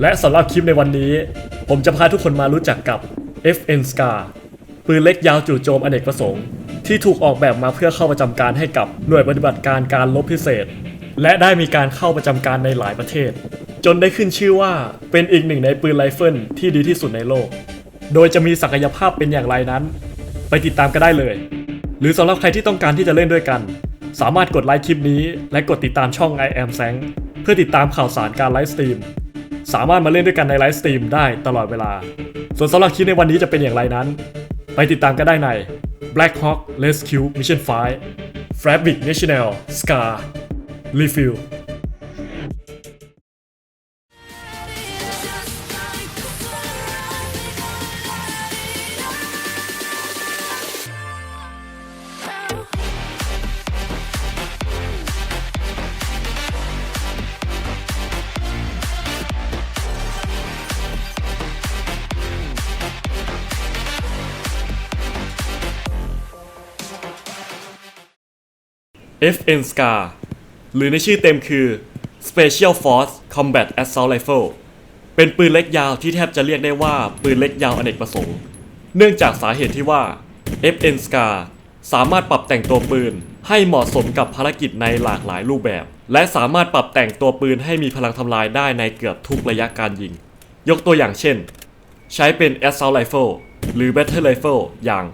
และสำหรับคลิปในวันนี้ ผมจะพาทุกคนมารู้จักกับ FN Scar ปืนเล็กยาวจู่โจมอเนกประสงค์ ที่ถูกออกแบบมาเพื่อเข้าประจำการให้กับหน่วยปฏิบัติการการลบพิเศษ และได้มีการเข้าประจำการในหลายประเทศ จนได้ขึ้นชื่อว่าเป็นอีกหนึ่งในปืนไรเฟิลที่ดีที่สุดในโลก โดยจะมีศักยภาพเป็นอย่างไรนั้น ไปติดตามกันได้เลย หรือสำหรับใครที่ต้องการที่จะเล่นด้วยกัน สามารถกดไลค์คลิปนี้ และกดติดตามช่อง I am s a n เพื่อติดตามข่าวสารการไลฟ์สตรีม สามารถมาเล่นด้วยกันในไลฟ์สตรีมได้ตลอดเวลา ส่วนสำหรับคลิปในวันนี้จะเป็นอย่างไรนั้น ไปติดตามกันได้ใน Black Hawk Rescue Mission 5 Fabric National Scar Refill FN SCAR หรือในชื่อเต็มคือ Special Force Combat Assault Rifle เป็นปืนเล็กยาวที่แทบจะเรียกได้ว่าปืนเล็กยาวอเนกประสงค์ เนื่องจากสาเหตุที่ว่า FN SCAR สามารถปรับแต่งตัวปืนให้เหมาะสมกับภารกิจในหลากหลายรูปแบบ และสามารถปรับแต่งตัวปืนให้มีพลังทำลายได้ในเกือบทุกระยะการยิง ยกตัวอย่างเช่น ใช้เป็น Assault Rifle หรือ Battle Rifle อย่าง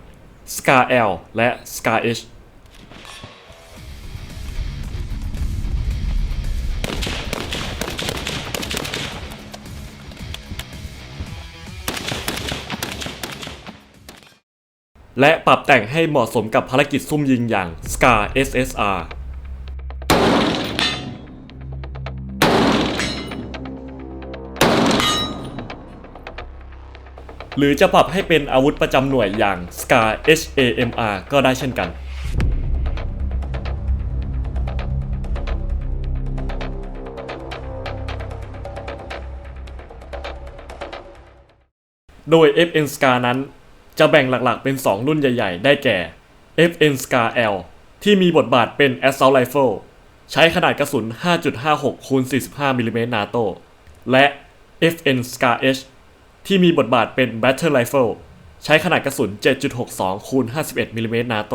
SCAR L และ SCAR H และปรับแต่งให้เหมาะสมกับภารกิจซุ่มยิงอย่าง SCAR SSR หรือจะปรับให้เป็นอาวุธประจำหน่วยอย่าง SCAR HAMR ก็ได้เช่นกัน โดย FN SCAR นั้น จะแบ่งหลักๆเป็น 2 รุ่นใหญ่ๆ ได้แก่ FN SCAR L ที่มีบทบาทเป็น Assault Rifle ใช้ขนาดกระสุน 5.56คูณ45มิลลิเมตรนาโตและ FN SCAR H ที่มีบทบาทเป็น Battle Rifle ใช้ขนาดกระสุน 7.62คูณ51มิลลิเมตรนาโต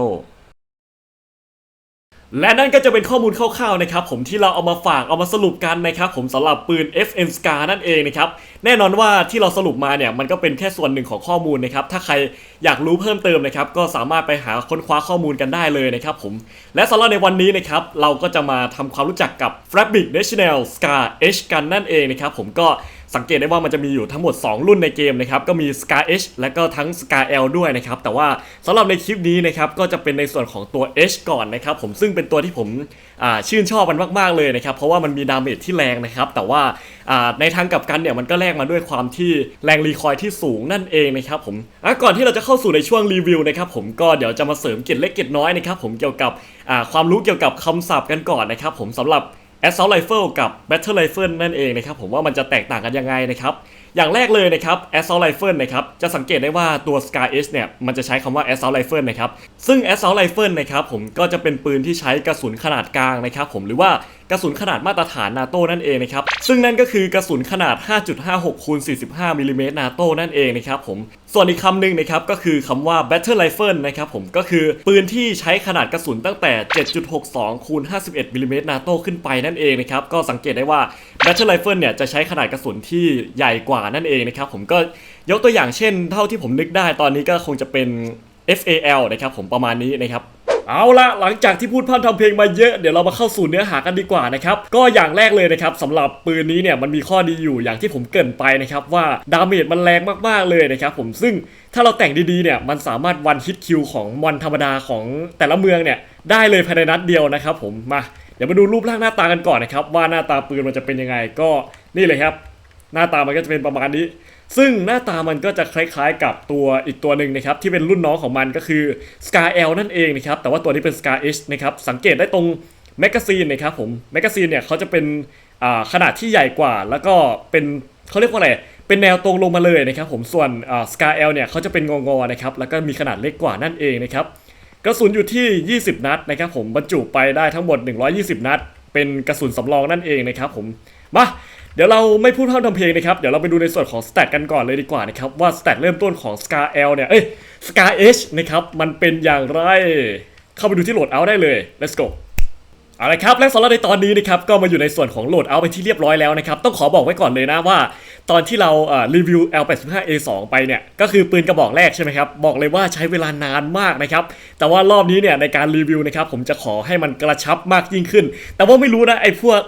และนั่นก็จะเป็นข้อมูลคร่าวๆนะครับผมที่เราเอามาฝากเอามาสรุปกันนะครับผมสำหรับปืน FN Scar นั่นเองนะครับแน่นอนว่าที่เราสรุปมาเนี่ยมันก็เป็นแค่ส่วนหนึ่งของข้อมูลนะครับถ้าใครอยากรู้เพิ่มเติมนะครับก็สามารถไปหาค้นคว้าข้อมูลกันได้เลยนะครับผมและสำหรับในวันนี้นะครับเราก็จะมาทำความรู้จักกับ Fabric National Scar H กันนั่นเองนะครับผมก็ สังเกตได้ว่ามันจะมีอยู่ทั้งหมด 2 รุ่นในเกมนะครับก็มี Scar H และก็ทั้ง Scar L ด้วยนะครับแต่ว่าสำหรับในคลิปนี้นะครับก็จะเป็นในส่วนของตัว H ก่อนนะครับผมซึ่งเป็นตัวที่ผมชื่นชอบมันมาก ๆ เลยนะครับเพราะว่ามันมีดาเมจที่แรงนะครับแต่ว่าในทางกลับกันเนี่ยมันก็แลกมาด้วยความที่แรงรีคอยล์ที่สูงนั่นเองนะครับผมอะก่อนที่เราจะเข้าสู่ในช่วงรีวิวนะครับผมก็เดี๋ยวจะมาเสริมเกร็ดเล็กเกร็ดน้อยนะครับผมเกี่ยวกับความรู้เกี่ยวกับคำศัพท์กันก่อนนะครับผมสำหรับ Assault Rifle กับ Battle Rifle นั่นเองนะครับผมว่ามันจะแตกต่างกันยังไงนะครับอย่างแรกเลยนะครับ Assault Rifle นะครับจะสังเกตได้ว่าตัว Scar H เนี่ยมันจะใช้คำว่า Assault Rifle นะครับซึ่ง Assault Rifle นะครับผมก็จะเป็นปืนที่ใช้กระสุนขนาดกลางนะครับผมหรือว่ากระสุนขนาดมาตรฐานนาโต้นั่นเองนะครับ ซึ่งนั่นก็คือกระสุนขนาด 5.56คูณ45มิลลิเมตรนาโต้นั่นเองนะครับผม ส่วนอีกคำหนึ่งนะครับก็คือคำว่า Battle Rifle นะครับผมก็คือปืนที่ใช้ขนาดกระสุนตั้งแต่ 7.62คูณ51มิลลิเมตรนาโต้ขึ้นไปนั่นเองนะครับ ก็สังเกตได้ว่า Battle Rifle เนี่ยจะใช้ขนาดกระสุนที่ใหญ่กว่านั่นเองนะครับผมก็ยกตัวอย่างเช่น เท่าที่ผมนึกได้ตอนนี้ก็คงจะเป็น FAL นะครับผมประมาณนี้นะครับ เอาละหลังจากที่พูดพร่ำทำเพลงมาเยอะเดี๋ยวเรามาเข้าสู่เนื้อหากันดีกว่านะครับก็อย่างแรกเลยนะครับสำหรับปืนนี้เนี่ยมันมีข้อดีอยู่อย่างที่ผมเกรินไปนะครับว่าดาเมจมันแรงมากๆเลยนะครับผมซึ่งถ้าเราแต่งดีๆเนี่ยมันสามารถวันฮิตคิวของมอนธรรมดาของแต่ละเมืองเนี่ยได้เลยภายในนัดเดียวนะครับผมมาเดี๋ยวมาดูรูปร่างหน้าตากันก่อนนะครับว่าหน้าตาปืนมันจะเป็นยังไงก็นี่เลยครับ หน้าตามันก็จะเป็นประมาณนี้ ซึ่งหน้าตามันก็จะคล้ายๆกับตัวอีกตัวหนึ่งนะครับที่เป็นรุ่นน้องของมันก็คือ Scar L นั่นเองนะครับแต่ว่าตัวนี้เป็น Scar H นะครับสังเกตได้ตรงแมกกาซีนนะครับผมแมกกาซีนเนี่ยเขาจะเป็นขนาดที่ใหญ่กว่า แล้วก็เป็นเขาเรียกว่าอะไรเป็นแนวตรงลงมาเลยนะครับผมส่วนอ่า Scar L เนี่ยเขาจะเป็นงอๆนะครับแล้วก็มีขนาดเล็กกว่านั่นเองนะครับกระสุนอยู่ที่ 20 นัดนะครับผมบรรจุไปได้ทั้งหมด 120 นัด เป็นกระสุนสำรองนั่นเองนะครับผมมา เดี๋ยวเราไม่พูดพร่ำทำเพลงนะครับ เดี๋ยวเราไปดูในส่วนของสเตตกันก่อนเลยดีกว่านะครับ ว่าสเตตเริ่มต้นของ Scar L เนี่ย เอ้ย Scar H นะครับ มันเป็นอย่างไร เข้าไปดูที่โหลดเอาได้เลย let's go เอาละครับและสำหรับในตอนนี้นะครับก็มาอยู่ในส่วนของโหลดเอาไปที่เรียบร้อยแล้วนะครับต้องขอบอกไว้ก่อนเลยนะว่า ตอนที่เรารีวิว L85A2 ไปเนี่ยก็คือปืนกระบอกแรกใช่ไหมครับบอกเลยว่าใช้เวลานานมากนะครับแต่ว่ารอบนี้เนี่ยในการรีวิวนะครับผมจะขอให้มันกระชับมากยิ่งขึ้น แต่ว่าไม่รู้นะไอ้พวก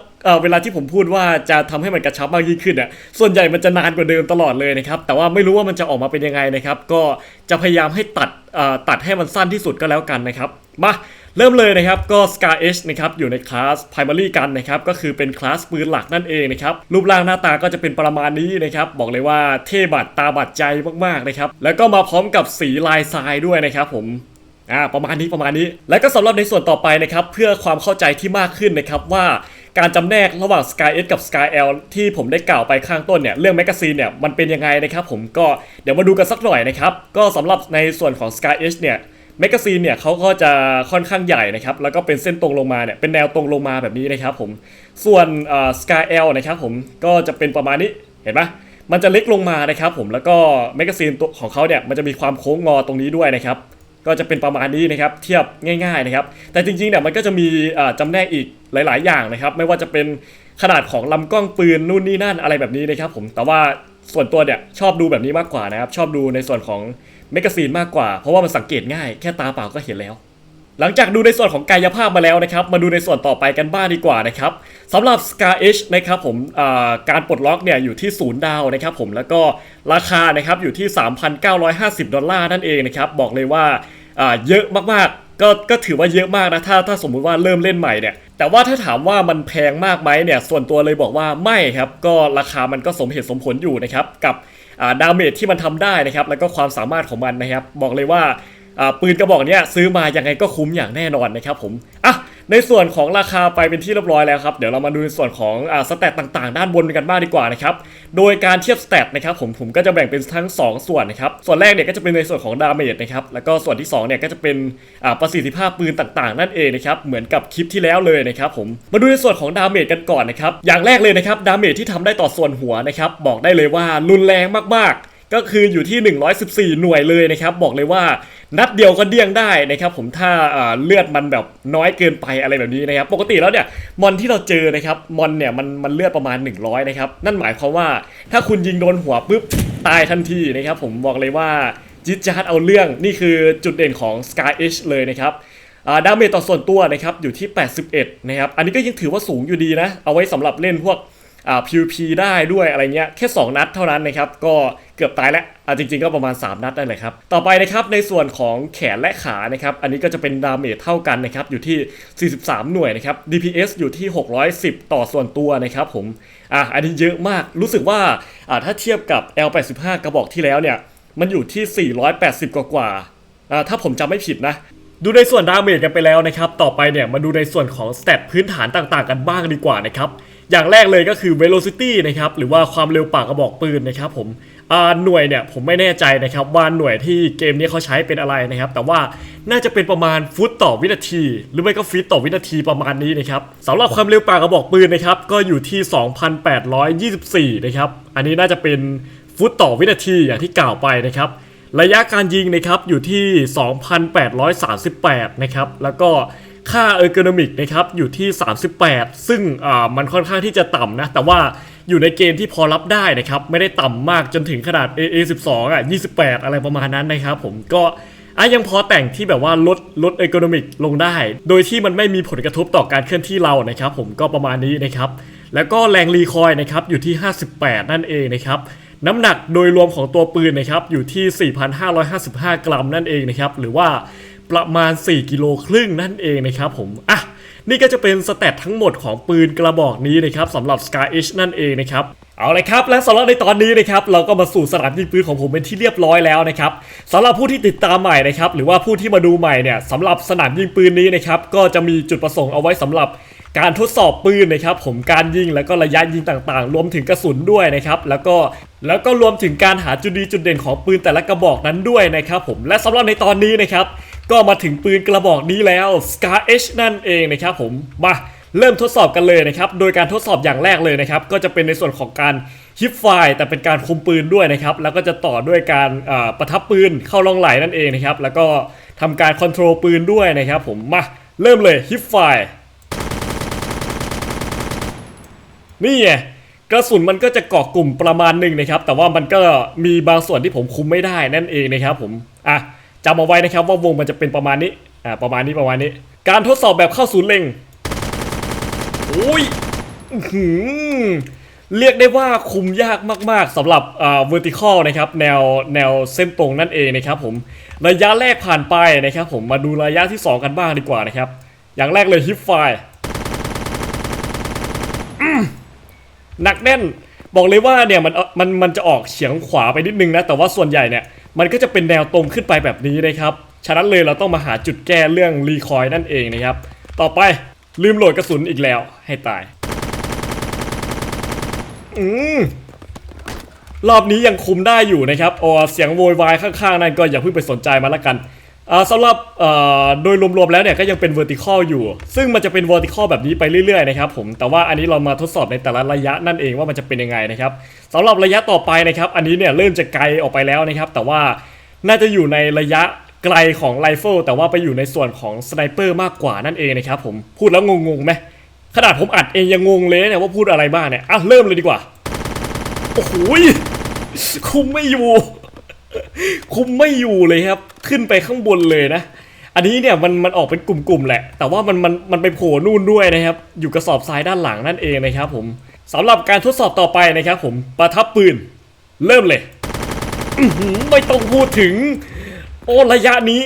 เวลาที่ผมพูดว่าจะทำให้มันกระชับมากยิ่งขึ้นอะส่วนใหญ่มันจะนานกว่าเดิมตลอดเลยนะครับ แต่ว่าไม่รู้ว่ามันจะออกมาเป็นยังไงนะครับ ก็จะพยายามให้ตัดตัดให้มันสั้นที่สุดก็แล้วกันนะครับ มาเริ่มเลยนะครับก็ Scar H นะครับอยู่ในคลาส Primary กันนะครับก็คือเป็นคลาสปืนหลักนั่นเองนะครับรูปร่างหน้าตาก็จะเป็นประมาณนี้นะครับบอกเลยว่าเท่บัดตาบัดใจมากๆนะครับแล้วก็มาพร้อมกับสีลายทรายด้วยนะครับผม อ่าประมาณนี้ประมาณนี้ แล้วก็สำหรับในส่วนต่อไปนะครับเพื่อความเข้าใจที่มากขึ้นนะครับว่าการจำแนกระหว่าง Sky S กับ Sky L ที่ผมได้กล่าวไปข้างต้นเนี่ยเรื่องแมกกาซีนเนี่ยมันเป็นยังไงนะครับผมก็เดี๋ยวมาดูกันสักหน่อยนะครับก็สำหรับในส่วนของ Sky S เนี่ยแมกกาซีนเนี่ยเขาก็จะค่อนข้างใหญ่นะครับแล้วก็เป็นเส้นตรงลงมาเนี่ยเป็นแนวตรงลงมาแบบนี้นะครับผมส่วนอ่อ Sky L นะครับผมก็จะเป็นประมาณนี้เห็นไหมมันจะเล็กลงมานะครับผมแล้วก็แมกกาซีนตัวของเขาเนี่ยมันจะมีความโค้งงอตรงนี้ด้วยนะครับ ก็จะเป็นประมาณนี้นะครับเทียบง่ายๆนะครับแต่จริงๆเนี่ยมันก็จะมีจำจำแนกอีกหลาย ๆ อย่างนะครับ ไม่ว่าจะเป็นขนาดของลำกล้องปืนนู่นนี่นั่นอะไรแบบนี้นะครับผมแต่ว่าส่วนตัวเนี่ยชอบดูแบบนี้มากกว่านะครับชอบดูในส่วนของแมกกาซีนมากกว่า เพราะว่ามันสังเกตง่ายแค่ตาเปล่าก็เห็นแล้ว หลังจากดูในส่วนของกายภาพมาแล้วนะครับ มาดูในส่วนต่อไปกันบ้างดีกว่านะครับสำหรับ Scar H นะครับผมการปลดล็อกเนี่ยอยู่ที่ศูนย์ดาวนะครับผมแล้วก็ราคานะครับอยู่ที่ 3,950 ดอลลาร์นั่นเองนะครับ บอกเลยว่าเยอะมากๆ ก็ก็ถือว่าเยอะมากนะถ้าถ้าสมมุติว่าเริ่มเล่นใหม่เนี่ยแต่ว่าถ้าถามว่ามันแพงมากไหมเนี่ยส่วนตัวเลยบอกว่าไม่ครับก็ราคามันก็สมเหตุสมผลอยู่นะครับกับอ่าดาเมจที่มันทำได้นะครับแล้วก็ความสามารถของมันนะครับ บอกเลยว่า ปืนกระบอกนี้ซื้อมายังไงก็คุ้มอย่างแน่นอนนะครับผมอะในส่วนของราคาไปเป็นที่เรียบร้อยแล้วครับ เดี๋ยวเรามาดูในส่วนของอสแตตต่างๆ ด้านบนกันบ้างดีกว่านะครับ โดยการเทียบสแตตนะครับผมผมก็จะแบ่งเป็นทั้ง 2 ส่วนนะครับ ส่วนแรกเนี่ยก็จะเป็นในส่วนของดาเมจนะครับ แล้วก็ส่วนที่2เนี่ยก็จะเป็นประสิทธิภาพปืนต่างๆ นั่นเองนะครับ เหมือนกับคลิปที่แล้วเลยนะครับผม มาดูในส่วนของดาเมจกันก่อนนะครับ อย่างแรกเลยนะครับ ดาเมจที่ทำได้ต่อส่วนหัวนะครับ บอกได้เลยว่ารุนแรงมากๆ ก็คืออยู่ที่ 114 หน่วยเลยนะครับ บอกเลยว่า นัดเดียวก็เดี้ยงได้นะครับผมถ้าเลือดมันแบบน้อยเกินไปอะไรแบบนี้นะครับ ปกติแล้วเนี่ยมอนที่เราเจอนะครับมอนเนี่ยมันมันเลือดประมาณ 100นะครับนั่นหมายความว่าถ้าคุณยิงโดนหัวปุ๊บตายทันทีนะครับผมบอกเลยว่าจิตจาร์ดเอาเรื่องนี่คือจุดเด่นของ Sky H เลยนะครับดาเมจต่อส่วนตัวนะครับอยู่ที่ 81 นะครับ อันนี้ก็ยังถือว่าสูงอยู่ดีนะ เอาไว้สำหรับเล่นพวก PVP ได้ด้วยอะไรเงี้ยแค่ 2 นัดเท่านั้นนะครับก็เกือบตายแล้วอ่าจริงๆก็ประมาณ 3 นัดนั่นแหละครับ ต่อไปนะครับในส่วนของแขนและขานะครับอันนี้ก็จะเป็นดาเมจเท่ากันนะครับอยู่ที่ 43 หน่วยนะครับ DPS อยู่ที่ 610 ต่อส่วนตัวนะครับผมอะอันนี้เยอะมากรู้สึกว่าอ่าถ้าเทียบกับ L85 กระบอกที่แล้วเนี่ยมันอยู่ที่ 480 กว่ากว่าอ่าถ้าผมจำไม่ผิดนะดูในส่วนดาเมจกันไปแล้วนะครับ ต่อไปเนี่ยมาดูในส่วนของสเตตพื้นฐานต่างๆ กันบ้างดีกว่านะครับ อย่างแรกเลยก็คือ velocity นะครับหรือว่าความเร็วปากกระบอกปืนนะครับผมอ่าหน่วยเนี่ยผมไม่แน่ใจนะครับว่าหน่วยที่เกมนี้เขาใช้เป็นอะไรนะครับ แต่ว่าน่าจะเป็นประมาณฟุตต่อวินาที หรือไม่ก็ฟีตต่อวินาทีประมาณนี้นะครับสำหรับความเร็วปากกระบอกปืนนะครับก็อยู่ที่ 2,824 นะครับ อันนี้น่าจะเป็นฟุตต่อวินาทีอย่างที่กล่าวไปนะครับระยะการยิงนะครับอยู่ที่ 2,838 นะครับแล้วก็ ค่าเออร์โกนอมิกนะครับอยู่ที่ 38 ซึ่งมันค่อนข้างที่จะต่ำนะ แต่ว่าอยู่ในเกณฑ์ที่พอรับได้นะครับ ไม่ได้ต่ำมากจนถึงขนาด AA12 อะ 28 อะไรประมาณนั้นนะครับผมก็อะยังพอแต่งที่แบบว่าลดลดเออร์โกนอมิกลงได้ โดยที่มันไม่มีผลกระทบต่อการเคลื่อนที่เรานะครับผมก็ประมาณนี้นะครับแล้วก็แรงรีคอยนะครับอยู่ที่ 58 นั่นเองนะครับน้ำหนักโดยรวมของตัวปืนนะครับอยู่ที่ 4,555 กรัมนั่นเองนะครับหรือว่า ประมาณ 4 กิโลครึ่งนั่นเองนะครับผมอะนี่ก็จะเป็นสเตตทั้งหมดของปืนกระบอกนี้นะครับสำหรับ Sky H นั่นเองนะครับเอาเลยครับและสำหรับในตอนนี้นะครับเราก็มาสู่สนามยิงปืนของผมเป็นที่เรียบร้อยแล้วนะครับสำหรับผู้ที่ติดตามใหม่นะครับหรือว่าผู้ที่มาดูใหม่เนี่ยสำหรับสนามยิงปืนนี้นะครับก็จะมีจุดประสงค์เอาไว้สำหรับการทดสอบปืนนะครับผมการยิงแล้วก็ระยะยิงต่างๆ รวมถึงกระสุนด้วยนะครับแล้วก็แล้วก็รวมถึงการหาจุดดีจุดเด่นของปืนแต่ละกระบอกนั้นด้วยนะครับผมและสำหรับในตอนนี้นะครับ ก็มาถึงปืนกระบอกนี้แล้ว Scar H นั่นเองนะครับผมมาเริ่มทดสอบกันเลยนะครับ โดยการทดสอบอย่างแรกเลยนะครับ ก็จะเป็นในส่วนของการฮิปไฟล์แต่เป็นการคุมปืนด้วยนะครับ แล้วก็จะต่อด้วยการประทับปืนเข้าลองไหลนั่นเองนะครับ แล้วก็ทำการคอนโทรลปืนด้วยนะครับผมมาเริ่มเลยฮิปไฟล์นี่ไงกระสุนมันก็จะเกาะกลุ่มประมาณหนึ่งนะครับ แต่ว่ามันก็มีบางส่วนที่ผมคุมไม่ได้นั่นเองนะครับผมอะ จำเอาไว้นะครับว่าวงมันจะเป็นประมาณนี้อ่าประมาณนี้ประมาณนี้ การทดสอบแบบเข้าศูนย์เล็งโอ้ยเรียกได้ว่าคุมยากมาก ๆสำหรับอ่า vertical นะครับ แนวแนวเส้นตรงนั่นเองนะครับผมระยะแรกผ่านไปนะครับ ผมมาดูระยะที่ 2 กันบ้างดีกว่านะครับ อย่างแรกเลยฮิปไฟหนักแน่นบอกเลยว่าเนี่ยมันมันมันจะออกเฉียงขวาไปนิดนึงนะ แต่ว่าส่วนใหญ่เนี่ย มันก็จะเป็นแนวตรงขึ้นไปแบบนี้นะครับ ฉะนั้นเลยเราต้องมาหาจุดแก้เรื่องรีคอยนั่นเองนะครับ ต่อไปลืมโหลดกระสุนอีกแล้วให้ตาย อืมรอบนี้ยังคุมได้อยู่นะครับอ๋อเสียงโวยวายข้างๆนั่นก็อย่าเพิ่งไปสนใจมันละกัน สำหรับเอ่อโดยรวมๆแล้วเนี่ยก็ยังเป็น vertical อยู่ ซึ่งมันจะเป็น vertical แบบนี้ไปเรื่อยๆนะครับผมแต่ว่าอันนี้เรามาทดสอบในแต่ละระยะนั่นเองว่ามันจะเป็นยังไงนะครับสำหรับระยะต่อไปนะครับอันนี้เนี่ยเริ่มจะไกลออกไปแล้วนะครับ แต่ว่าน่าจะอยู่ในระยะไกลของไรเฟิลแต่ว่าไปอยู่ในส่วนของสไนเปอร์มากกว่านั่นเองนะครับผมพูดแล้วงงๆไหมขนาดผมอัดเองยังงงเลยเนี่ยว่าพูดอะไรบ้างเนี่ยอะเริ่มเลยดีกว่าโอ้โหคุมไม่อยู่ คุมไม่อยู่เลยครับ ขึ้นไปข้างบนเลยนะ อันนี้เนี่ยมันมันออกเป็นกลุ่มๆแหละ แต่ว่ามันมันมันไปโผล่นู่นด้วยนะครับ อยู่กระสอบทรายด้านหลังนั่นเองนะครับผมสำหรับการทดสอบต่อไปนะครับผมประทับปืน เริ่มเลยไม่ต้องพูดถึง โอ้ระยะนี้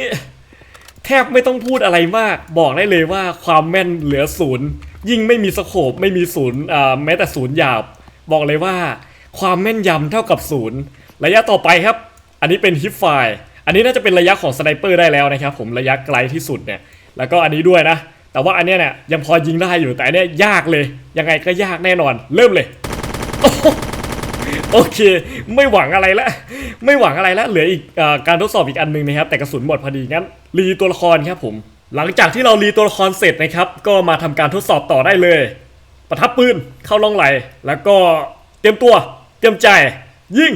แทบไม่ต้องพูดอะไรมาก บอกได้เลยว่าความแม่นเหลือศูนย์ยิ่งไม่มีสโคปไม่มีศูนย์แม้แต่ศูนย์หยาบ บอกเลยว่า ความแม่นยำเท่ากับศูนย์ระยะต่อไปครับ อันนี้เป็นฮิปไฟอันนี้น่าจะเป็นระยะของสไนเปอร์ได้แล้วนะครับผมระยะไกลที่สุดเนี่ยแล้วก็อันนี้ด้วยนะ แต่ว่าอันเนี้ยเนี่ยยังพอยิงได้อยู่แต่อันเนี้ยยากเลย ยังไงก็ยากแน่นอน เริ่มเลยโอเค ไม่หวังอะไรแล้วไม่หวังอะไรแล้วเหลืออีกอการทดสอบอีกอันหนึงนะครับแต่กระสุนหมดพอดีงั้นรีตัวละครครับผมหลังจากที่เรารีตัวละครเสร็จนะครับ ก็มาทำการทดสอบต่อได้เลย ประทับปืนเข้าล่องไหล แล้วก็เตรียมตัว เตรียมใจ ยิง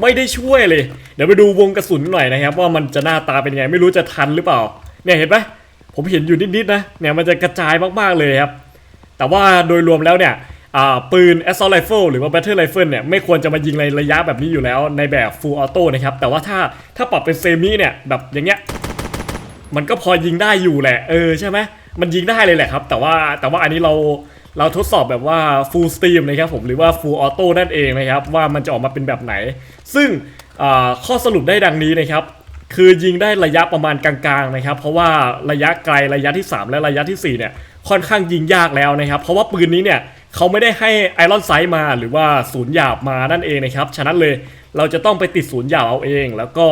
ไม่ได้ช่วยเลย เดี๋ยวไปดูวงกระสุนหน่อยนะครับ ว่ามันจะหน้าตาเป็นยังไงไม่รู้จะทันหรือเปล่า เนี่ยเห็นไหมผมเห็นอยู่นิดๆนะเนี่ยมันจะกระจายมากๆเลยครับ แต่ว่าโดยรวมแล้วเนี่ยปืน assault rifle หรือว่า battle rifle เนี่ยไม่ควรจะมายิงในระยะแบบนี้อยู่แล้วในแบบ full auto นะครับ แต่ว่าถ้าถ้าปรับเป็นเซมิเนี่ยแบบอย่างเงี้ยมันก็พอยิงได้อยู่แหละ เออใช่ไหมมันยิงได้เลยแหละครับ แต่ว่าแต่ว่าอันนี้เรา เราทดสอบแบบว่า full steam นะครับผมหรือว่า full auto นั่นเองนะครับว่ามันจะออกมาเป็นแบบไหน ซึ่งข้อสรุปได้ดังนี้นะครับคือยิงได้ระยะประมาณกลางๆนะครับ เพราะว่าระยะไกลระยะที่ 3 และระยะทีสี่4เนี่ยค่อนข้างยิงยากแล้วนะครับ เพราะว่าปืนนี้เนี่ยเขาไม่ได้ให้ไอรอนไซด์มาหรือว่าศูนย์หยาบมานั่นเองนะครับฉะนั้นเลยเราจะต้องไปติดศูนย์หยาบเอาเอง แล้วก็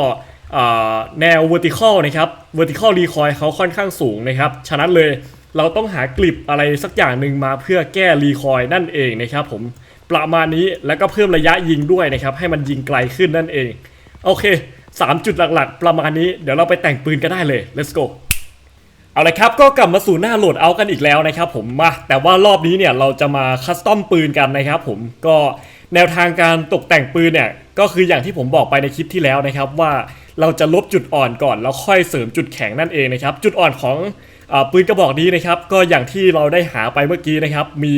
แนว vertical นะครับ vertical recoil เขาค่อนข้างสูงนะครับฉะนั้นเลย เราต้องหากลิบอะไรสักอย่างหนึ่งมาเพื่อแก้ recoil นั่นเองนะครับผมประมาณนี้แล้วก็เพิ่มระยะยิงด้วยนะครับให้มันยิงไกลขึ้นนั่นเอง โอเค 3 จุดหลักๆ ประมาณนี้เดี๋ยวเราไปแต่งปืนกันได้เลย let's go เอาละครับก็กลับมาสู่หน้าโหลดเอากันอีกแล้วนะครับผมมาแต่ว่ารอบนี้เนี่ยเราจะมาคัสตอมปืนกันนะครับผมก็แนวทางการตกแต่งปืนเนี่ยก็คืออย่างที่ผมบอกไปในคลิปที่แล้วนะครับว่าเราจะลบจุดอ่อนก่อนแล้วค่อยเสริมจุดแข็งนั่นเองนะครับจุดอ่อนของ ปืนกระบอกนี้นะครับก็อย่างที่เราได้หาไปเมื่อกี้นะครับ มี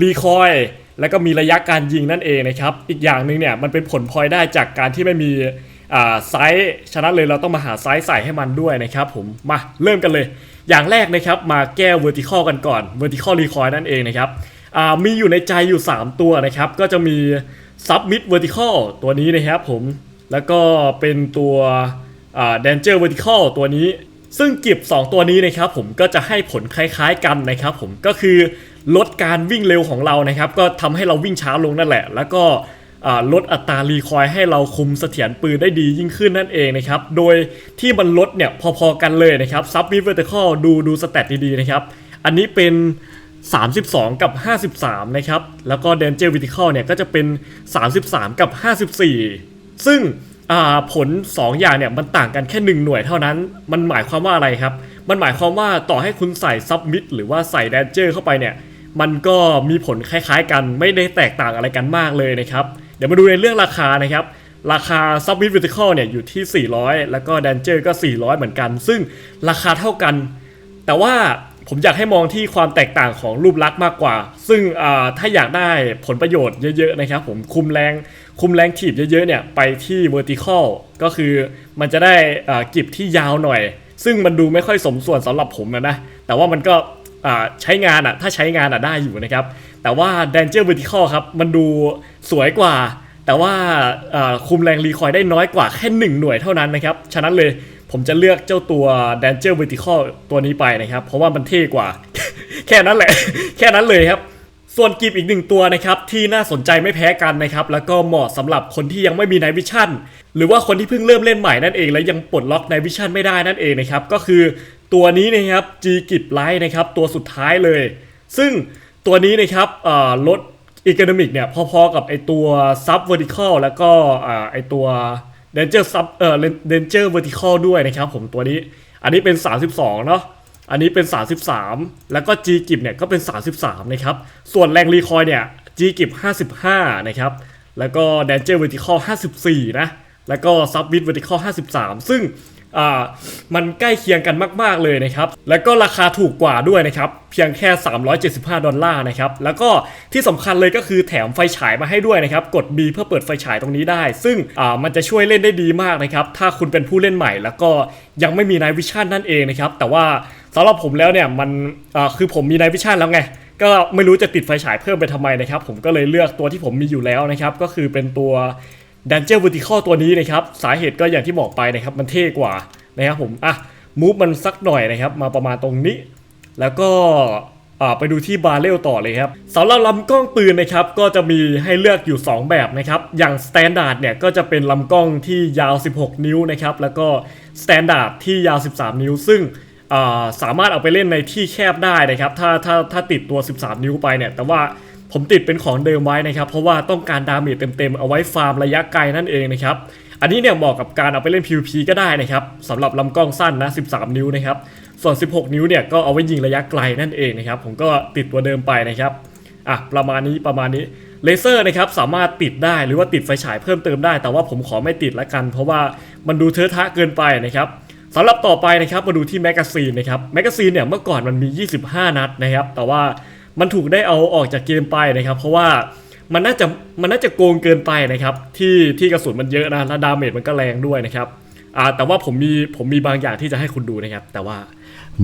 รีคอยล์แล้วก็มีระยะการยิงนั่นเองนะครับ อีกอย่างหนึ่งเนี่ยมันเป็นผลพลอยได้จากการที่ไม่มีไซส์ฉะนั้นเลยเราต้องมาหาไซส์ใส่ให้มันด้วยนะครับผมมาเริ่มกันเลย อย่างแรกนะครับมาแก้ vertical กันก่อน vertical recoil นั่นเองนะครับมีอยู่ในใจอยู่ 3 ตัวนะครับ ก็จะมี submit vertical ตัวนี้นะครับผมแล้วก็เป็นตัว danger vertical ตัวนี้ ซึ่งกิบ2ตัวนี้นะครับผมก็จะให้ผลคล้ายๆกันนะครับผมก็คือลดการวิ่งเร็วของเรานะครับ ก็ทำให้เราวิ่งช้าลงนั่นแหละ แล้วก็ลดอัตรารีคอยให้เราคุมเสถียรปืนได้ดียิ่งขึ้นนั่นเองนะครับ โดยที่มันลดเนี่ยพอๆกันเลยนะครับซับมิ vertical ดูดูสแตทดีๆนะครับ อันนี้เป็น 32 กับ 53 นะครับ แล้วก็ danger vertical เนี่ยก็จะเป็น 33 กับ 54 ซึ่งอ่า ผล 2 อย่างเนี่ยมันต่างกันแค่ 1 หน่วยเท่านั้น มันหมายความว่าอะไรครับ มันหมายความว่าต่อให้คุณใส่ซับมิดหรือว่าใส่แดนเจอร์เข้าไปเนี่ย มันก็มีผลคล้ายๆ กันไม่ได้แตกต่างอะไรกันมากเลยนะครับ เดี๋ยวมาดูในเรื่องราคานะครับ ราคา Sub Mid Vertical เนี่ยอยู่ที่ 400 แล้วก็ d a n g e r ก็ 400 เหมือนกัน ซึ่งราคาเท่ากัน แต่ว่า ผมอยากให้มองที่ความแตกต่างของรูปลักษณ์มากกว่า ซึ่งถ้าอยากได้ผลประโยชน์เยอะๆนะครับผมคุมแรงคุมแรงถีบเยอะๆเนี่ยไปที่ vertical ก็คือมันจะได้กิบที่ยาวหน่อย ซึ่งมันดูไม่ค่อยสมส่วนสำหรับผมนะนะ แต่ว่ามันก็ใช้งานอะถ้าใช้งานอะได้อยู่นะครับ แต่ว่า Danger Vertical ครับ มันดูสวยกว่า แต่ว่าคุมแรงรีคอยได้น้อยกว่าแค่หนึ่งหน่วยเท่านั้นนะครับ ฉะนั้นเลย ผมจะเลือกเจ้าตัว Danger Vertical ตัวนี้ไปนะครับ เพราะว่ามันเท่กว่า แค่นั้นแหละ แค่นั้นเลยครับ ส่วนกิบอีกหนึ่งตัวนะครับ ที่น่าสนใจไม่แพ้กันนะครับ แล้วก็เหมาะสำหรับคนที่ยังไม่มี Night Vision หรือว่าคนที่เพิ่งเริ่มเล่นใหม่นั่นเอง และยังปลดล็อก Night Vision ไม่ได้นั่นเองนะครับ ก็คือตัวนี้นะครับ G กิบไลท์นะครับ ตัวสุดท้ายเลย ซึ่งตัวนี้นะครับลดอี o n นมิกเนี่ยพอๆกับไอตัว Sub Vertical แล้วก็ไอตัว Danger Sub เอ่อ Danger Vertical ด้วยนะครับผมตัวนี้ อันนี้เป็น 32 เนาะอันนี้เป็น 33 แล้วก็ G กิบเนี่ยก็เป็น 33 นะครับ ส่วนแรงรีคอยเนี่ย G กิบ55 นะครับ แล้วก็ Danger Vertical 54 นะ แล้วก็ Submit Vertical 53 ซึ่ง มันใกล้เคียงกันมาก ๆ เลยนะครับ แล้วก็ราคาถูกกว่าด้วยนะครับ เพียงแค่ 375 ดอลลาร์นะครับ แล้วก็ที่สำคัญเลยก็คือแถมไฟฉายมาให้ด้วยนะครับ กด B เพื่อเปิดไฟฉายตรงนี้ได้ ซึ่งมันจะช่วยเล่นได้ดีมากนะครับ ถ้าคุณเป็นผู้เล่นใหม่ แล้วก็ยังไม่มี Night Vision นั่นเองนะครับ แต่ว่าสำหรับผมแล้วเนี่ยมันคือผมมี Night Vision แล้วไงก็ไม่รู้จะติดไฟฉายเพิ่มไปทำไมนะครับ ผมก็เลยเลือกตัวที่ผมมีอยู่แล้วนะครับ ก็คือเป็นตัว Danger Vertical ตัวนี้นะครับสาเหตุก็อย่างที่บอกไปนะครับมันเท่กว่านะครับผมอะมูฟมันสักหน่อยนะครับมาประมาณตรงนี้ แล้วก็อ่าไปดูที่บาเรลต่อเลยครับสำหรับลำกล้องปืนนะครับก็จะมีให้เลือกอยู่ 2 แบบนะครับอย่าง Standard เนี่ยก็จะเป็นลำกล้องที่ยาว 16 นิ้วนะครับแล้วก็ Standard ที่ยาว 13 นิ้ว ซึ่งสามารถเอาไปเล่นในที่แคบได้นะครับถ้าถ้าถ้าติดตัว 13 นิ้วไปเนี่ยแต่ว่า ผมติดเป็นของเดิมไว้นะครับ เพราะว่าต้องการดาเมจเต็มๆ เอาไว้ฟาร์มระยะไกลนั่นเองนะครับ อันนี้เนี่ยเหมาะกับการเอาไปเล่น PVP ก็ได้นะครับสำหรับลำกล้องสั้นนะ 13 นิ้วนะครับ ส่วน 16 นิ้วเนี่ยก็เอาไว้ยิงระยะไกลนั่นเองนะครับ ผมก็ติดตัวเดิมไปนะครับอะประมาณนี้ประมาณนี้เลเซอร์นะครับสามารถติดได้หรือว่าติดไฟฉายเพิ่มเติมได้ แต่ว่าผมขอไม่ติดละกัน เพราะว่ามันดูเทอะทะเกินไปนะครับสำหรับต่อไปนะครับมาดูที่แมกกาซีนนะครับแมกกาซีนเนี่ยเมื่อก่อนมันมี 25 นัดนะครับ แต่ว่า มันถูกได้เอาออกจากเกมไปนะครับ เพราะว่ามันน่าจะมันน่าจะโกงเกินไปนะครับ ที่ที่กระสุนมันเยอะนะและดาเมจมันก็แรงด้วยนะครับอ่าแต่ว่าผมมีผมมีบางอย่างที่จะให้คุณดูนะครับ แต่ว่า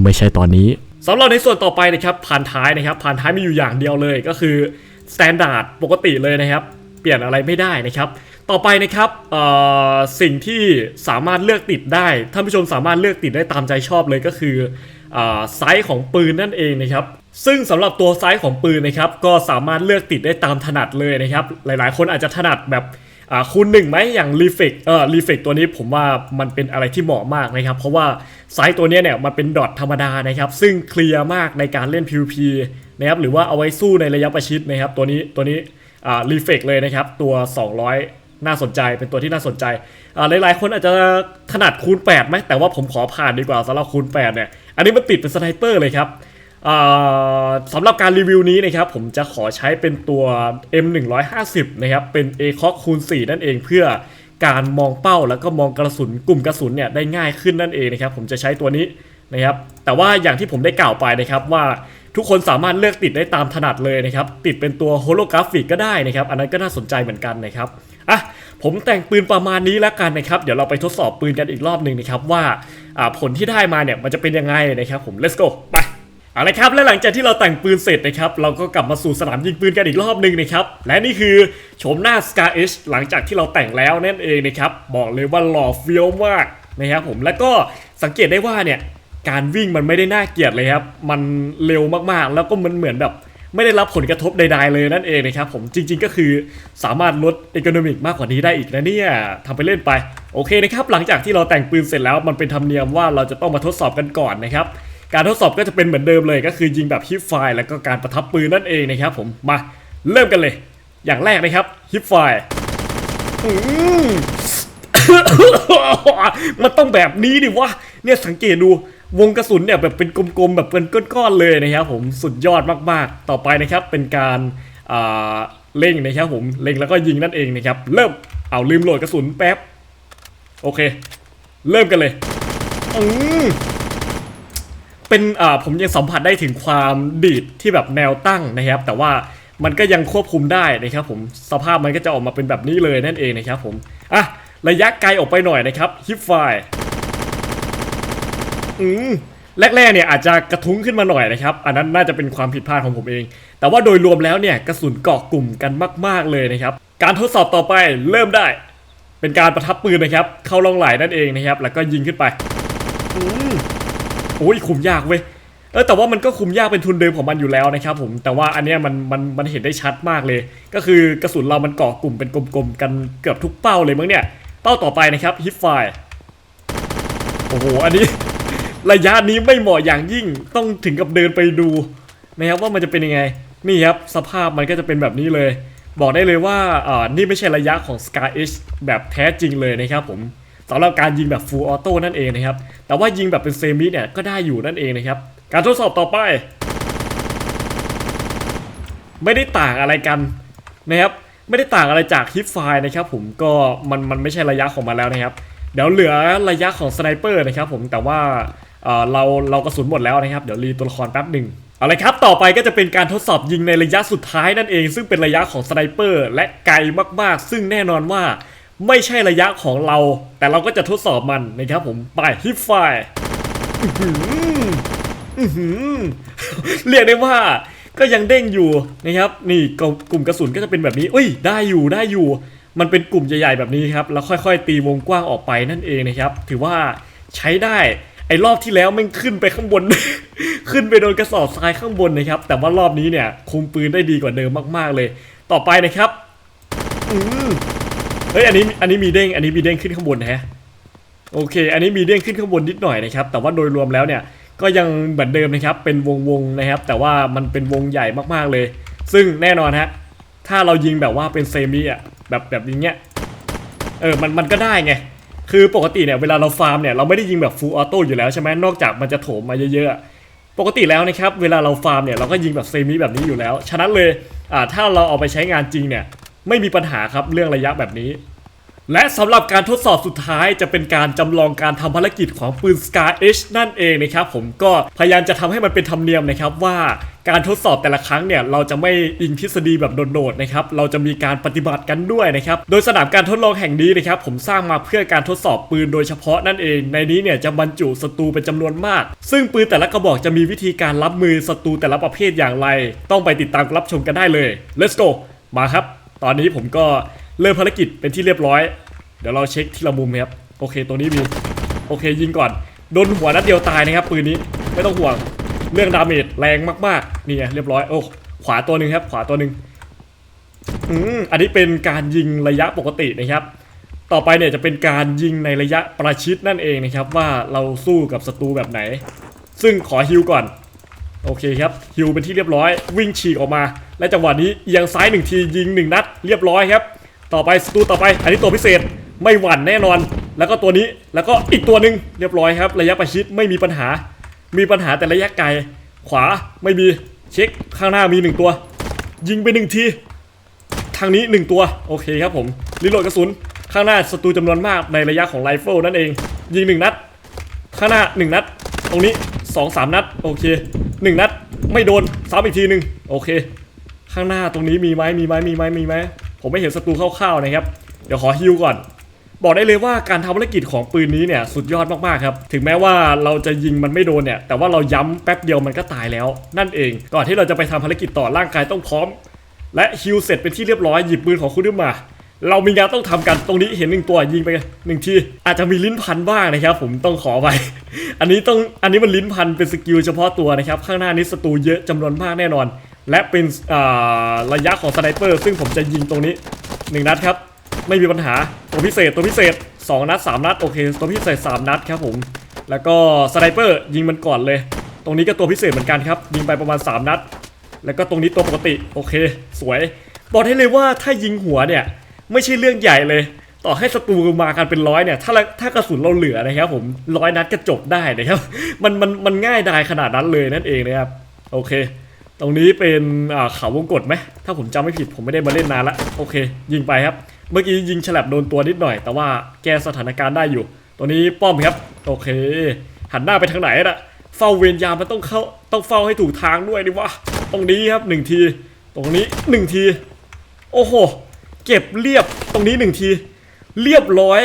ไม่ใช่ตอนนี้สำหรับในส่วนต่อไปนะครับผ่านท้ายนะครับผ่านท้ายมีอยู่อย่างเดียวเลยก็คือ s t ต n d า r d ปกติเลยนะครับ เปลี่ยนอะไรไม่ได้นะครับ ต่อไปนะครับสิ่งที่สามารถเลือกติดได้ท่านผู้ชมสามารถเลือกติดได้ตามใจชอบเลยก็คืออไซส์ของปืนนั่นเองนะครับ ซึ่งสำหรับตัวไซส์ของปืนนะครับก็สามารถเลือกติดได้ตามถนัดเลยนะครับ หลายๆ คนอาจจะถนัดแบบคูณหนึ่งไหมอย่างรีเฟกเออรีเฟกตัวนี้ผมว่ามันเป็นอะไรที่เหมาะมากนะครับ เพราะว่าไซส์ตัวนี้เนี่ยมันเป็นดอทธรรมดานะครับ ซึ่งเคลียร์มากในการเล่น PVP นะครับหรือว่าเอาไว้สู้ในระยะประชิดนะครับ ตัวนี้ตัวนี้อ่ารีเฟกเลยนะครับ ตัว 200 น่าสนใจเป็นตัวที่น่าสนใจอ่าหลายๆ คนอาจจะถนัดคูณ8ไหมแต่ว่าผมขอผ่านดีกว่าสำหรับคูณ8เนี่ยอันนี้มันติดเป็นสไนเปอร์เลยครับ สำหรับการรีวิวนี้นะครับผมจะขอใช้เป็นตัว M150 นะครับเป็น a c o คูณ4นั่นเองเพื่อการมองเป้าแล้วก็มองกระสุนกลุ่มกระสุนเนี่ยได้ง่ายขึ้นนั่นเองนะครับผมจะใช้ตัวนี้นะครับแต่ว่าอย่างที่ผมได้กล่าวไปนะครับว่าทุกคนสามารถเลือกติดได้ตามถนัดเลยนะครับติดเป็นตัวโฮโลกราฟิกก็ได้นะครับอันนั้นก็น่าสนใจเหมือนกันนะครับอะผมแต่งปืนประมาณนี้แล้วกันนะครับเดี๋ยวเราไปทดสอบปืนกันอีกรอบหนึ่งนะครับว่าอ่าผลที่ได้มาเนี่ยมันจะเป็นยังไงนะครับผม let's go ไป เอาละครับและหลังจากที่เราแต่งปืนเสร็จนะครับเราก็กลับมาสู่สนามยิงปืนกันอีกรอบหนึ่งนะครับและนี่คือโฉมหน้า Scar H หลังจากที่เราแต่งแล้วนั่นเองนะครับบอกเลยว่าหล่อเฟี้ยวมากนะครับผมแล้วก็สังเกตได้ว่าเนี่ยการวิ่งมันไม่ได้น่าเกลียดเลยครับมันเร็วมากๆ แล้วก็มันเหมือนแบบไม่ได้รับผลกระทบใดๆเลยนั่นเองนะครับผมจริงๆก็คือสามารถลดอีโคโนมิกมากกว่านี้ได้อีกนะเนี่ยทำไปเล่นไปโอเคนะครับหลังจากที่เราแต่งปืนเสร็จแล้วมันเป็นธรรมเนียมว่าเราจะต้องมาทดสอบกันก่อนนะครับ การทดสอบก็จะเป็นเหมือนเดิมเลยก็คือยิงแบบฮิปไฟล์แล้วก็การประทับปืนนั่นเองนะครับผมมาเริ่มกันเลย อย่างแรกนะครับฮิปไฟล์มันต้องแบบนี้ดิวะเนี่ยสังเกตดูวงกระสุนเนี่ยแบบเป็นกลมๆแบบเป็นก้อนๆเลยนะครับผมสุดยอดมากๆ ต่อไปนะครับเป็นการเล็งนะครับผมเล็งแล้วก็ยิงนั่นเองนะครับเริ่มเอาลืมโหลดกระสุนแป๊บโอเค เริ่มกันเลยอื เป็นอ่าผมยังสัมผัสได้ถึงความดีดที่แบบแนวตั้งนะครับ แต่ว่ามันก็ยังควบคุมได้นะครับผมสภาพมันก็จะออกมาเป็นแบบนี้เลยนั่นเองนะครับผมอะระยะไกลออกไปหน่อยนะครับฮิปไฟอืมแรกๆเนี่ยอาจจะกระทุ้งขึ้นมาหน่อยนะครับ อันนั้นน่าจะเป็นความผิดพลาดของผมเอง แต่ว่าโดยรวมแล้วเนี่ยกระสุนเกาะกลุ่มกันมาก ๆเลยนะครับ การทดสอบต่อไปเริ่มได้ เป็นการประทับปืนนะครับ เข้าลองไหลนั่นเองนะครับ แล้วก็ยิงขึ้นไปอืม โอ้ยคุมยากเว้ยเออแต่ว่ามันก็คุมยากเป็นทุนเดิมของมันอยู่แล้วนะครับผมแต่ว่าอันเนี้ยมันมันมันเห็นได้ชัดมากเลย ก็คือกระสุนเรามันเกาะกลุ่มเป็นกลมๆกันเกือบทุกเป้าเลยมั้งเนี่ยเป้าต่อไปนะครับฮิปไฟโอ้โหอันนี้ ระยะนี้ไม่เหมาะอย่างยิ่งต้องถึงกับเดินไปดูนะครับว่ามันจะเป็นยังไงนี่ครับสภาพมันก็จะเป็นแบบนี้เลย บอกได้เลยว่าอ่านี่ไม่ใช่ระยะของ Sky H แบบแท้จริงเลยนะครับผม สำหรับการยิงแบบ Full Auto นั่นเองนะครับ แต่ว่ายิงแบบเป็นเซมิเนี่ยก็ได้อยู่นั่นเองนะครับ การทดสอบต่อไป ไม่ได้ต่างอะไรกันนะครับ ไม่ได้ต่างอะไรจากฮิปไฟนะครับผมก็มันมันไม่ใช่ระยะของมันแล้วนะครับ เดี๋ยวเหลือระยะของสไนเปอร์นะครับผมแต่ว่าเออเราเรากระสุนหมดแล้วนะครับ เดี๋ยวรีตัวละครแป๊บหนึ่งเอาละครับ ต่อไปก็จะเป็นการทดสอบยิงในระยะสุดท้ายนั่นเอง ซึ่งเป็นระยะของสไนเปอร์และไกลมากๆ ซึ่งแน่นอนว่า ไม่ใช่ระยะของเรา แต่เราก็จะทดสอบมันนะครับผมไปฮิปไฟเรียกได้ว่าก็ยังเด้งอยู่นะครับ นี่กลุ่มกระสุนก็จะเป็นแบบนี้อุ้ยได้อยู่ได้อยู่ มันเป็นกลุ่มใหญ่ๆแบบนี้ครับ แล้วค่อยๆ ตีวงกว้างออกไปนั่นเองนะครับ ถือว่าใช้ได้ไอ้รอบที่แล้วมันขึ้นไปข้างบน ขึ้นไปโดนกระสอบทรายข้างบนนะครับ แต่ว่ารอบนี้เนี่ยคุมปืนได้ดีกว่าเดิมมากๆเลย ต่อไปนะครับอื ฮ้ยอันนี้อันนี้มีเด้งอันนี้มีเด้งขึ้นข้างบนแฮะโอเค อันนี้มีเด้งขึ้นข้างบนนิดหน่อยนะครับ แต่ว่าโดยรวมแล้วเนี่ยก็ยังเหมือนเดิมนะครับ เป็นวงวงๆนะครับ แต่ว่ามันเป็นวงใหญ่มากๆเลย ซึ่งแน่นอนฮะถ้าเรายิงแบบว่าเป็นเซมิอะแบบแบบอย่างเงี้ยเออมันมันก็ได้ไงคือปกติเนี่ยเวลาเราฟาร์มเนี่ยเราไม่ได้ยิงแบบฟูลออโต้อยู่แล้วใช่ไหมนอกจากมันจะโถมมาเยอะๆปกติแล้วนะครับเวลาเราฟาร์มเนี่ยเราก็ยิงแบบเซมิแบบนี้อยู่แล้ว ฉะนั้นเลยอ่าถ้าเราเอาไปใช้งานจริงเนี่ย ไม่มีปัญหาครับเรื่องระยะแบบนี้ และสำหรับการทดสอบสุดท้ายจะเป็นการจำลองการทำภารกิจของปืน Scar H นั่นเองนะครับผมก็พยายามจะทำให้มันเป็นธรรมเนียมนะครับว่าการทดสอบแต่ละครั้งเนี่ยเราจะไม่อิงทฤษฎีแบบโดดๆนะครับเราจะมีการปฏิบัติกันด้วยนะครับโดยสนามการทดลองแห่งนี้นะครับผมสร้างมาเพื่อการทดสอบปืนโดยเฉพาะนั่นเอง ในนี้เนี่ยจะบรรจุศัตรูเป็นจำนวนมาก ซึ่งปืนแต่ละกระบอกจะมีวิธีการรับมือศัตรูแต่ละประเภทอย่างไร ต้องไปติดตามรับชมกันได้เลย let's go มาครับ ตอนนี้ผมก็เริ่มภารกิจเป็นที่เรียบร้อย เดี๋ยวเราเช็คทีละมุมครับ โอเค ตัวนี้มี โอเค ยิงก่อน โดนหัวนัดเดียวตายนะครับปืนนี้ ไม่ต้องห่วง เรื่องดาเมจแรงมากๆ นี่ไงเรียบร้อย โอ้ ขวาตัวหนึ่งครับ ขวาตัวหนึ่งอืมอันนี้เป็นการยิงระยะปกตินะครับ ต่อไปเนี่ยจะเป็นการยิงในระยะประชิดนั่นเองนะครับ ว่าเราสู้กับศัตรูแบบไหน ซึ่งขอฮิวก่อน โอเคครับฮิวเป็นที่เรียบร้อยวิ่งฉีกออกมา และจังหวะนี้เอียงซ้ายหนึ่งทียิงหนึ่งนัดเรียบร้อยครับ ต่อไปสตูต่อไป อันนี้ตัวพิเศษไม่หวั่นแน่นอน แล้วก็ตัวนี้แล้วก็อีกตัวหนึ่งเรียบร้อยครับ ระยะประชิดไม่มีปัญหา มีปัญหาแต่ระยะไกลขวาไม่มีเช็คข้างหน้ามีหนึ่งตัว ยิงไปหนึ่งทีทางนี้หนึ่งตัวโอเคครับผมรีโหลดกระสุนข้างหน้าศัตรูจำนวนมากในระยะของไรเฟิลนั่นเอง ยิงหนึ่งนัด ข้างหน้าหนึ่งนัด ตรงนี้สองสามนัดโอเค หนึ่งนัดไม่โดนซ้ำอีกทีหนึ่งโอเค ข้างหน้าตรงนี้มีไหมมีไหมมีไหมมีไหมผมไม่เห็นศัตรูคร่าวๆนะครับ เดี๋ยวขอฮิวก่อน บอกได้เลยว่าการทำภารกิจของปืนนี้เนี่ยสุดยอดมากๆครับ ถึงแม้ว่าเราจะยิงมันไม่โดนเนี่ย แต่ว่าเราย้ำแป๊บเดียวมันก็ตายแล้ว นั่นเอง ก่อนที่เราจะไปทำภารกิจต่อร่างกายต้องพร้อม และฮิวเสร็จเป็นที่เรียบร้อยหยิบปืนของคุณขึ้นมา เรามีงานต้องทำกันตรงนี้เห็นหนึ่งตัวยิงไปหนึ่งทีอาจจะมีลิ้นพันบ้างนะครับ ผมต้องขอไป อันนี้ต้องอันนี้มันลิ้นพันเป็นสกิลเฉพาะตัวนะครับ ข้างหน้านี้ศัตรูเยอะจำนวนมากแน่นอน และเป็นระยะของสไนเปอร์ซึ่งผมจะยิงตรงนี้หนึ่งนัดครับ ไม่มีปัญหาตัวพิเศษตัวพิเศษสองนัดสามนัดโอเคตัวพิเศษสามนัดครับผมแล้วก็สไนเปอร์ยิงมันก่อนเลย ตรงนี้ก็ตัวพิเศษเหมือนกันครับยิงไปประมาณสามนัด แล้วก็ตรงนี้ตัวปกติโอเค สวยบอกได้เลยว่าถ้ายิงหัวเนี่ย ไม่ใช่เรื่องใหญ่เลย ต่อให้ศัตรูมากันเป็นร้อยเนี่ยถ้าถ้ากระสุนเราเหลือนะครับผมร้อยนัดก็จบได้นะครับมันมันมันง่ายดายขนาดนั้นเลยนั่นเองนะครับโอเค ตรงนี้เป็นอ่าเขาวงกตไหมถ้าผมจำไม่ผิดผมไม่ได้มาเล่นนานละโอเค ยิงไปครับ เมื่อกี้ยิงฉลับโดนตัวนิดหน่อย แต่ว่าแก้สถานการณ์ได้อยู่ ตัวนี้ป้อมครับโอเค หันหน้าไปทางไหนน่ะเฝ้าเวรยามมันต้องเข้าต้องเฝ้าให้ถูกทางด้วยดิวะตรงนี้ครับหนึ่งที ตรงนี้หนึ่งที โอ้โห เก็บเรียบตรงนี้หนึ่งที เรียบร้อย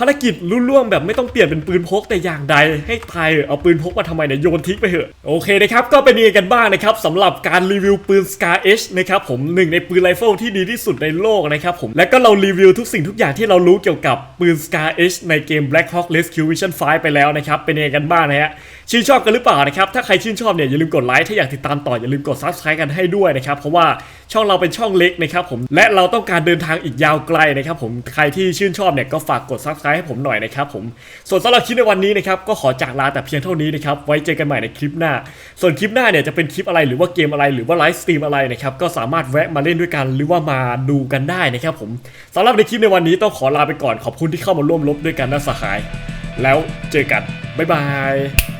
ภารกิจรุ่ล่วงแบบไม่ต้องเปลี่ยนเป็นปืนพกแต่อย่างใดให้ตายเอะเอาปืนพกมาทำไมเนี่ยโยนทิ้งไปเถอะโอเคนะครับก็เป็นยังไงกันบ้างนะครับสำหรับการรีวิวปืน Scar H นะครับผมหนึ่งในปืนไรเฟิลที่ดีที่สุดในโลกนะครับผมและก็เรารีวิวทุกสิ่งทุกอย่างที่เรารู้เกี่ยวกับปืน Scar H ในเกม Black Hawk Rescue Mission 5 ไปแล้วนะครับเป็นยังไงกันบ้างนะฮะ ชื่นชอบกันหรือเปล่านะครับถ้าใครชื่นชอบเนี่ยอย่าลืมกดไลค์ถ้าอยากติดตามต่ออย่าลืมกด Subscribe กันให้ด้วยนะครับเพราะว่าช่องเราเป็นช่องเล็กนะครับผมและเราต้องการเดินทางอีกยาวไกลนะครับผมใครที่ชื่นชอบเนี่ยก็ฝากกด Subscribe ให้ผมหน่อยนะครับผมส่วนสำหรับคลิปในวันนี้นะครับก็ขอจากลาแต่เพียงเท่านี้นะครับไว้เจอกันใหม่ในคลิปหน้า ส่วนคลิปหน้าเนี่ยจะเป็นคลิปอะไรหรือว่าเกมอะไรหรือว่าไลฟ์สตรีมอะไรนะครับก็สามารถแวะมาเล่นด้วยกันหรือว่ามาดูกันได้นะครับผมสำหรับในคลิปในวันนี้ต้องขอลาไปก่อนขอบคุณที่เข้ามาร่วมรบด้วยกันนะสหาย แล้วเจอกัน บ๊ายบาย